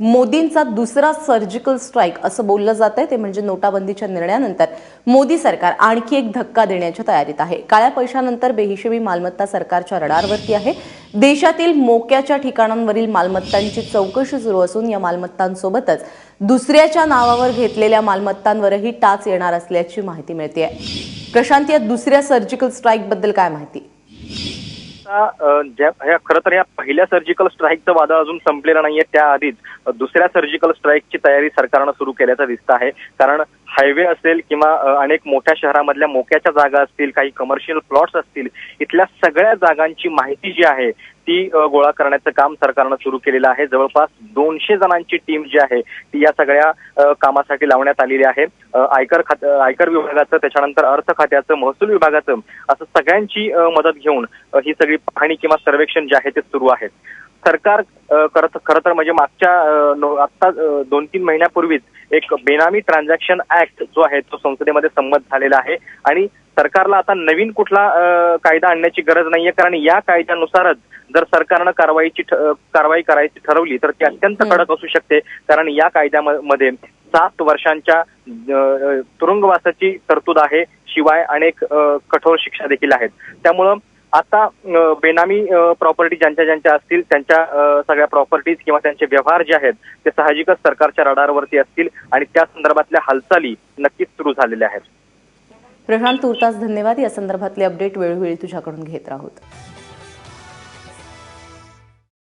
मोदींचा दुसरा surgical strike असं बोललं जात आहे ते म्हणजे नोटाबंदीच्या निर्णयानंतर मोदी सरकार आणखी एक धक्का देण्याच्या तयारीत आहे. काळ्या पैशानंतर बेहिशेबी मालमत्ता सरकारच्या रडारवरती आहे. देशातील मोक्याच्या ठिकाणांवरील मालमत्तांची चौकशी सुरू असून या मालमत्तांसोबतच दुसऱ्याच्या नावावर घेतलेल्या मालमत्तांवरही टाच येणार असल्याची माहिती मिळते प्रशांत या दुसऱ्या सर्जिकल स्ट्राईकबद्दल काय माहिती? आता, ज्या खरं तर या पहिल्या सर्जिकल स्ट्राईकचं वादळ अजून संपलेलं नाहीये. त्याआधीच आधीच दुसऱ्या सर्जिकल स्ट्राईकची तयारी सरकारनं सुरू केल्याचं दिसत आहे. कारण हायवे असेल किंवा अनेक मोठ्या शहरामधल्या मोक्याच्या जागा असतील काही कमर्शियल प्लॉट्स असतील इथल्या सगळ्या जागांची माहिती जी आहे ती गोळा करण्याचं काम सरकारनं सुरू केलेलं आहे. जवळपास दोनशे जणांची टीम जी आहे ती या सगळ्या कामासाठी लावण्यात आलेली आहे. आयकर खात आयकर विभागाचं त्याच्यानंतर अर्थ खात्याचं महसूल विभागाचं असं सगळ्यांची मदत घेऊन ही सगळी पाहणी किंवा सर्वेक्षण जे आहे ते सुरू आहे. सरकार अ, खरं तर म्हणजे मागच्या अ, दोन तीन महिन्यापूर्वीच एक बेनामी ट्रान्झॅक्शन ऍक्ट जो आहे तो संसदेमध्ये संमत झालेला आहे. आणि सरकारला आता नवीन कुठला कायदा आणण्याची गरज नाहीये कारण या कायद्यानुसारच जर सरकारनं कारवाईची कारवाई करायची ठरवली तर ती अत्यंत. कडक असू शकते. कारण या कायद्यामध्ये सात वर्षांच्या तुरुंगवासाची तरतूद आहे शिवाय अनेक कठोर शिक्षा देखील आहेत. त्यामुळं आता बेनामी प्रॉपर्टी ज्यांच्या ज्यांच्या असतील त्यांच्या सगळ्या प्रॉपर्टीज किंवा त्यांचे व्यवहार जे आहेत ते साहजिकच सरकारच्या रडारवरती असतील आणि त्या संदर्भातल्या हालचाली नक्कीच सुरू झालेल्या आहेत. प्रशांत तुर्तास धन्यवाद. या संदर्भातले अपडेट वेळोवेळी तुझ्याकडून घेत आहोत